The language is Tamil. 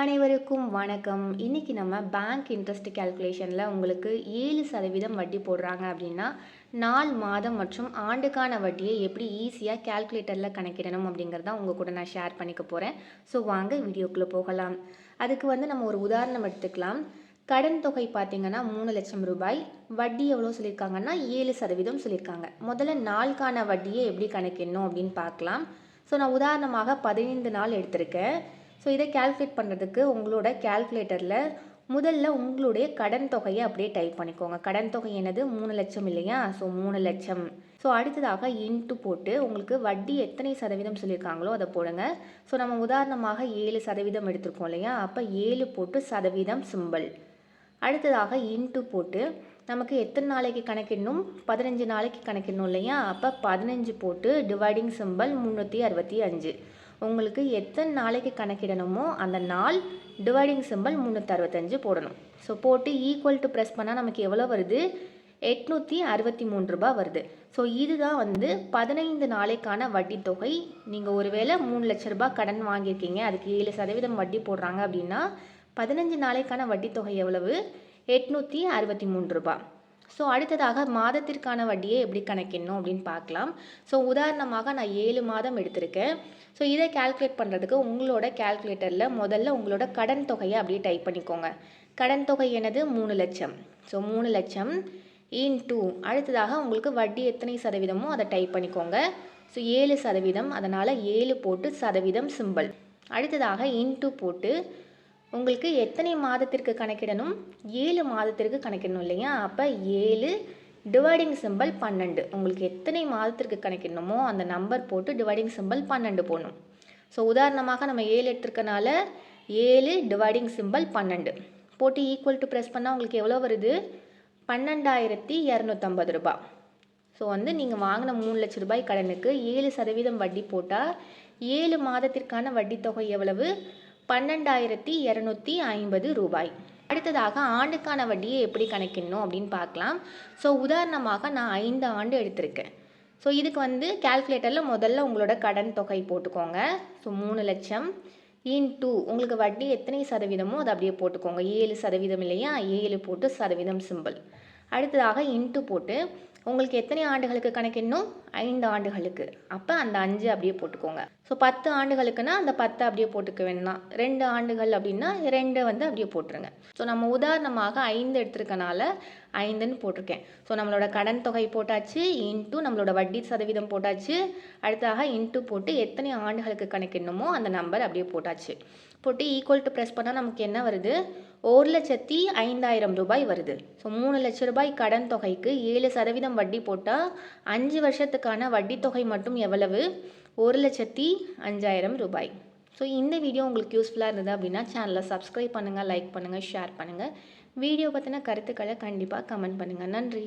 அனைவருக்கும் வணக்கம். இன்னைக்கு நம்ம பேங்க் இன்ட்ரெஸ்ட் கேல்குலேஷனில் உங்களுக்கு ஏழு சதவீதம் வட்டி போடுறாங்க அப்படின்னா நாள் மாதம் மற்றும் ஆண்டுக்கான வட்டியை எப்படி ஈஸியாக கேல்குலேட்டரில் கணக்கிடணும் அப்படிங்கிறத உங்கள் கூட நான் ஷேர் பண்ணிக்க போகிறேன் ஸோ வாங்க வீடியோக்குள்ளே போகலாம். அதுக்கு வந்து நம்ம ஒரு உதாரணம் எடுத்துக்கலாம். கடன் தொகை பார்த்திங்கன்னா மூணு லட்சம் ரூபாய். வட்டி எவ்வளோ சொல்லியிருக்காங்கன்னா ஏழு சதவீதம் சொல்லியிருக்காங்க. முதல்ல நாளுக்கான வட்டியை எப்படி கணக்கிடணும் அப்படின்னு பார்க்கலாம். ஸோ நான் உதாரணமாக பதினைந்து நாள் எடுத்திருக்கேன். ஸோ இதை கால்குலேட் பண்ணுறதுக்கு உங்களோட கால்குலேட்டரில் முதல்ல உங்களுடைய கடன் தொகையை அப்படியே டைப் பண்ணிக்கோங்க. கடன் தொகை என்னது? மூணு லட்சம் இல்லையா? ஸோ மூணு லட்சம். ஸோ அடுத்ததாக இன்ட்டு போட்டு உங்களுக்கு வட்டி எத்தனை சதவீதம் சொல்லியிருக்காங்களோ அதை போடுங்க. ஸோ நம்ம உதாரணமாக ஏழு சதவீதம் எடுத்திருக்கோம் இல்லையா? அப்போ ஏழு போட்டு சதவீதம் சிம்பல் அடுத்ததாக இன்ட்டு போட்டு நமக்கு எத்தனை நாளைக்கு கணக்கிடணும்? பதினஞ்சு நாளைக்கு கணக்கிடணும் இல்லையா? அப்போ பதினஞ்சு போட்டு டிவைடிங் சிம்பல் முந்நூற்றி அறுபத்தி அஞ்சு. உங்களுக்கு எத்தனை நாளைக்கு கணக்கிடணுமோ அந்த நாள் டிவைடிங் சிம்பல் முந்நூற்றி அறுபத்தஞ்சு போடணும். ஸோ போட்டு ஈக்குவல் டு ப்ரெஸ் பண்ணால் நமக்கு எவ்வளோ வருது? எட்நூற்றி அறுபத்தி மூணு ரூபா வருது. ஸோ இதுதான் வந்து பதினைந்து நாளைக்கான வட்டி தொகை நீங்கள் ஒருவேளை மூணு லட்ச ரூபாய் கடன் வாங்கியிருக்கீங்க அதுக்கு ஏழு சதவீதம் வட்டி போடுறாங்க அப்படின்னா பதினஞ்சு நாளைக்கான வட்டி தொகை எவ்வளவு? எட்நூற்றி அறுபத்தி மூணு ரூபாய். ஸோ அடுத்ததாக மாதத்திற்கான வட்டியை எப்படி கணக்கிடணும் அப்படின்னு பார்க்கலாம். ஸோ உதாரணமாக நான் ஏழு மாதம் எடுத்திருக்கேன். ஸோ இதை கால்குலேட் பண்ணுறதுக்கு உங்களோட கால்குலேட்டரில் முதல்ல உங்களோட கடன் தொகையை அப்படியே டைப் பண்ணிக்கோங்க. கடன் தொகை எனது மூணு லட்சம். ஸோ மூணு லட்சம் இன் டூ அடுத்ததாக உங்களுக்கு வட்டி எத்தனை சதவீதமோ அதை டைப் பண்ணிக்கோங்க. ஸோ ஏழு சதவீதம். அதனால் ஏழு போட்டு சதவீதம் சிம்பிள் அடுத்ததாக இன்ட்டு போட்டு உங்களுக்கு எத்தனை மாதத்திற்கு கணக்கிடணும்? ஏழு மாதத்திற்கு கணக்கிடணும் இல்லையா? அப்போ ஏழு டிவைடிங் சிம்பிள் பன்னெண்டு. உங்களுக்கு எத்தனை மாதத்திற்கு கணக்கிடணுமோ அந்த நம்பர் போட்டு டிவைடிங் சிம்பிள் பன்னெண்டு போடணும். ஸோ உதாரணமாக நம்ம ஏழு எடுத்துருக்கனால ஏழு டிவைடிங் சிம்பிள் பன்னெண்டு. போட்டு ஈக்குவல் டு ப்ரெஸ் பண்ணால் உங்களுக்கு எவ்வளோ வருது? பன்னெண்டாயிரத்தி இரநூத்தம்பது ரூபா. ஸோ வந்து நீங்கள் வாங்கின மூணு லட்ச ரூபாய் கடனுக்கு ஏழு சதவீதம் வட்டி போட்டால் ஏழு மாதத்திற்கான வட்டி தொகை எவ்வளவு? பன்னெண்டாயிரத்தி இரநூத்தி ஐம்பது ரூபாய். அடுத்ததாக ஆண்டுக்கான வட்டியை எப்படி கணக்கிடணும் அப்படின்னு பார்க்கலாம். ஸோ உதாரணமாக நான் ஐந்து ஆண்டு எடுத்திருக்கேன். ஸோ இதுக்கு வந்து கால்குலேட்டரில் முதல்ல உங்களோட கடன் தொகை போட்டுக்கோங்க. ஸோ மூணு லட்சம் இன் டூ உங்களுக்கு வட்டி எத்தனை சதவீதமோ அதை அப்படியே போட்டுக்கோங்க. ஏழு சதவீதம் இல்லையா? ஏழு போட்டு சதவீதம் சிம்பிள் அடுத்ததாக இன்ட்டு போட்டு உங்களுக்கு எத்தனை ஆண்டுகளுக்கு கணக்கிடணும்? ஐந்து ஆண்டுகளுக்கு. அப்போ அந்த அஞ்சு அப்படியே போட்டுக்கோங்க. ஸோ பத்து ஆண்டுகளுக்குன்னா அந்த பத்து அப்படியே போட்டுக்க வேணாம் ரெண்டு ஆண்டுகள் அப்படின்னா ரெண்டு வந்து அப்படியே போட்டுருங்க. ஸோ நம்ம உதாரணமாக ஐந்து எடுத்திருக்கனால ஐந்துன்னு போட்டிருக்கேன். ஸோ நம்மளோட கடன் தொகை போட்டாச்சு இன்ட்டு நம்மளோட வட்டி சதவீதம் போட்டாச்சு அடுத்தாக இன்ட்டு போட்டு எத்தனை ஆண்டுகளுக்கு கணக்கிடணுமோ அந்த நம்பர் அப்படியே போட்டாச்சு. போட்டு ஈக்குவல் டு ப்ரெஸ் பண்ணால் நமக்கு என்ன வருது? ஒரு லட்சத்தி ஐந்தாயிரம் ரூபாய் வருது. ஸோ மூணு லட்ச ரூபாய் கடன் தொகைக்கு ஏழு சதவீதம் வட்டி போட்டால் அஞ்சு வருஷத்துக்கு வட்டி தொகை மட்டும் எவ்வளவு? ஒரு லட்சத்தி அஞ்சாயிரம் ரூபாய். ஸோ இந்த வீடியோ உங்களுக்கு யூஸ்ஃபுல்லாக இருந்தது அப்படின்னா சேனலை சப்ஸ்கிரைப் பண்ணுங்கள் லைக் பண்ணுங்கள் ஷேர் பண்ணுங்கள் வீடியோ பற்றின கருத்துக்களை கண்டிப்பாக கமெண்ட் பண்ணுங்கள் நன்றி.